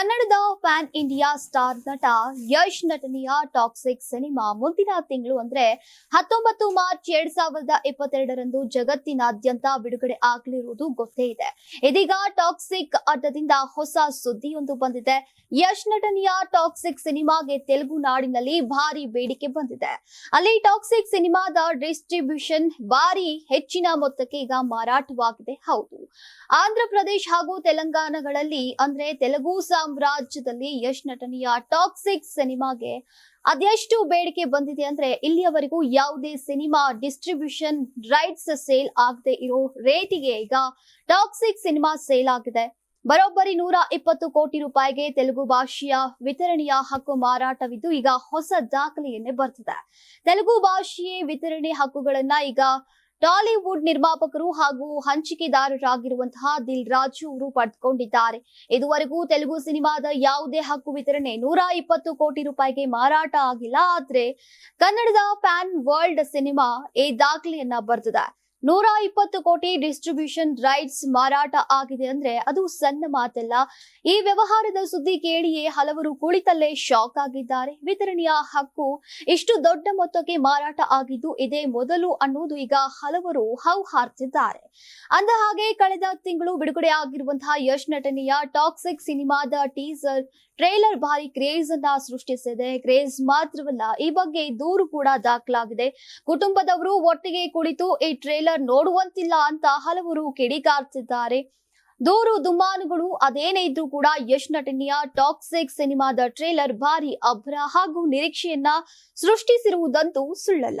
ಕನ್ನಡದ PAN India star ನಟ ಯಶ್ ನಟನೆಯ ಟಾಕ್ಸಿಕ್ ಸಿನಿಮಾ ಮುಂದಿನ ತಿಂಗಳು ಅಂದ್ರೆ ಹತ್ತೊಂಬತ್ತು ಮಾರ್ಚ್ ಎರಡ್ ಸಾವಿರದ ಇಪ್ಪತ್ತೆರಡರಂದು ಜಗತ್ತಿನಾದ್ಯಂತ ಬಿಡುಗಡೆ ಆಗಲಿರುವುದು ಗೊತ್ತೇ ಇದೆ. ಇದೀಗ ಟಾಕ್ಸಿಕ್ ಅಡ್ಡದಿಂದ ಹೊಸ ಸುದ್ದಿಯೊಂದು ಬಂದಿದೆ. ಯಶ್ ನಟನೆಯ ಟಾಕ್ಸಿಕ್ ಸಿನಿಮಾಗೆ ತೆಲುಗು ನಾಡಿನಲ್ಲಿ ಭಾರಿ ಬೇಡಿಕೆ ಬಂದಿದೆ. ಅಲ್ಲಿ ಟಾಕ್ಸಿಕ್ ಸಿನಿಮಾದ ಡಿಸ್ಟ್ರಿಬ್ಯೂಷನ್ ಭಾರಿ ಹೆಚ್ಚಿನ ಮೊತ್ತಕ್ಕೆ ಈಗ ಮಾರಾಟವಾಗಿದೆ. ಹೌದು. ಆಂಧ್ರ ಪ್ರದೇಶ್ ಹಾಗೂ ತೆಲಂಗಾಣಗಳಲ್ಲಿ ಅಂದ್ರೆ ತೆಲುಗು ಸಾಮ್ರಾಜ್ಯದಲ್ಲಿ ಯಶ್ ನಟನೆಯ ಟಾಕ್ಸಿಕ್ ಸಿನಿಮಾಗೆ ಅದೆಷ್ಟು ಬೇಡಿಕೆ ಬಂದಿದೆ ಅಂದ್ರೆ ಇಲ್ಲಿಯವರೆಗೂ ಯಾವುದೇ ಸಿನಿಮಾ ಡಿಸ್ಟ್ರಿಬ್ಯೂಷನ್ ರೈಟ್ಸ್ ಸೇಲ್ ಆಗದೆ ಇರೋ ರೇಟಿಗೆ ಈಗ ಟಾಕ್ಸಿಕ್ ಸಿನಿಮಾ ಸೇಲ್ ಆಗಿದೆ. ಬರೋಬ್ಬರಿ ನೂರ ಇಪ್ಪತ್ತು ಕೋಟಿ ರೂಪಾಯಿಗೆ ತೆಲುಗು ಭಾಷೆಯ ವಿತರಣೆಯ ಹಕ್ಕು ಮಾರಾಟವಿದ್ದು ಈಗ ಹೊಸ ದಾಖಲೆಯನ್ನೇ ಬರ್ತದೆ. ತೆಲುಗು ಭಾಷೆಯ ವಿತರಣೆ ಹಕ್ಕುಗಳನ್ನ ಈಗ ಟಾಲಿವುಡ್ ನಿರ್ಮಾಪಕರು ಹಾಗೂ ಹಂಚಿಕೆದಾರರಾಗಿರುವಂತಹ ದಿಲ್ ರಾಜು ಅವರು ಪಡೆದುಕೊಂಡಿದ್ದಾರೆ. ಇದುವರೆಗೂ ತೆಲುಗು ಸಿನಿಮಾದ ಯಾವುದೇ ಹಕ್ಕು ವಿತರಣೆ ನೂರ ಇಪ್ಪತ್ತು ಕೋಟಿ ರೂಪಾಯಿಗೆ ಮಾರಾಟ ಆಗಿಲ್ಲ. ಆದ್ರೆ ಕನ್ನಡದ ಪ್ಯಾನ್ ವರ್ಲ್ಡ್ ಸಿನಿಮಾ ಈ ದಾಖಲೆಯನ್ನ ಬರೆದಿದೆ. ನೂರ ಇಪ್ಪತ್ತು ಕೋಟಿ ಡಿಸ್ಟ್ರಿಬ್ಯೂಷನ್ ರೈಟ್ಸ್ ಮಾರಾಟ ಆಗಿದೆ ಅಂದ್ರೆ ಅದು ಸಣ್ಣ ಮಾತಲ್ಲ. ಈ ವ್ಯವಹಾರದ ಸುದ್ದಿ ಕೇಳಿಯೇ ಹಲವರು ಕುಳಿತಲ್ಲೇ ಶಾಕ್ ಆಗಿದ್ದಾರೆ. ವಿತರಣೆಯ ಹಕ್ಕು ಇಷ್ಟು ದೊಡ್ಡ ಮೊತ್ತಕ್ಕೆ ಮಾರಾಟ ಆಗಿದ್ದು ಇದೇ ಮೊದಲು ಅನ್ನೋದು ಈಗ ಹಲವರು ಹೌಹಾರ್ತಿದ್ದಾರೆ. ಅಂದ ಹಾಗೆ ಕಳೆದ ತಿಂಗಳು ಬಿಡುಗಡೆ ಆಗಿರುವಂತಹ ಯಶ್ ನಟನೆಯ ಟಾಕ್ಸಿಕ್ ಸಿನಿಮಾದ ಟೀಸರ್ ಟ್ರೇಲರ್ ಭಾರಿ ಕ್ರೇಜ್ ಅನ್ನ ಸೃಷ್ಟಿಸಿದೆ. ಕ್ರೇಜ್ ಮಾತ್ರವಲ್ಲ, ಈ ಬಗ್ಗೆ ದೂರು ಕೂಡ ದಾಖಲಾಗಿದೆ. ಕುಟುಂಬದವರು ಒಟ್ಟಿಗೆ ಕುಳಿತು ಈ ಟ್ರೇಲರ್ ನೋಡುವಂತಿಲ್ಲ ಅಂತ ಹಲವರು ಕಿಡಿಕಾರ್ತಿದ್ದಾರೆ. ದೂರು ದುಮ್ಮಾನುಗಳು ಅದೇನೇ ಇದ್ರೂ ಕೂಡ ಯಶ್ ನಟನೆಯ ಟಾಕ್ಸಿಕ್ ಸಿನಿಮಾದ ಟ್ರೇಲರ್ ಭಾರಿ ಅಭ್ರ ಹಾಗೂ ನಿರೀಕ್ಷೆಯನ್ನ ಸೃಷ್ಟಿಸಿರುವುದಂತೂ ಸುಳ್ಳಲ್ಲ.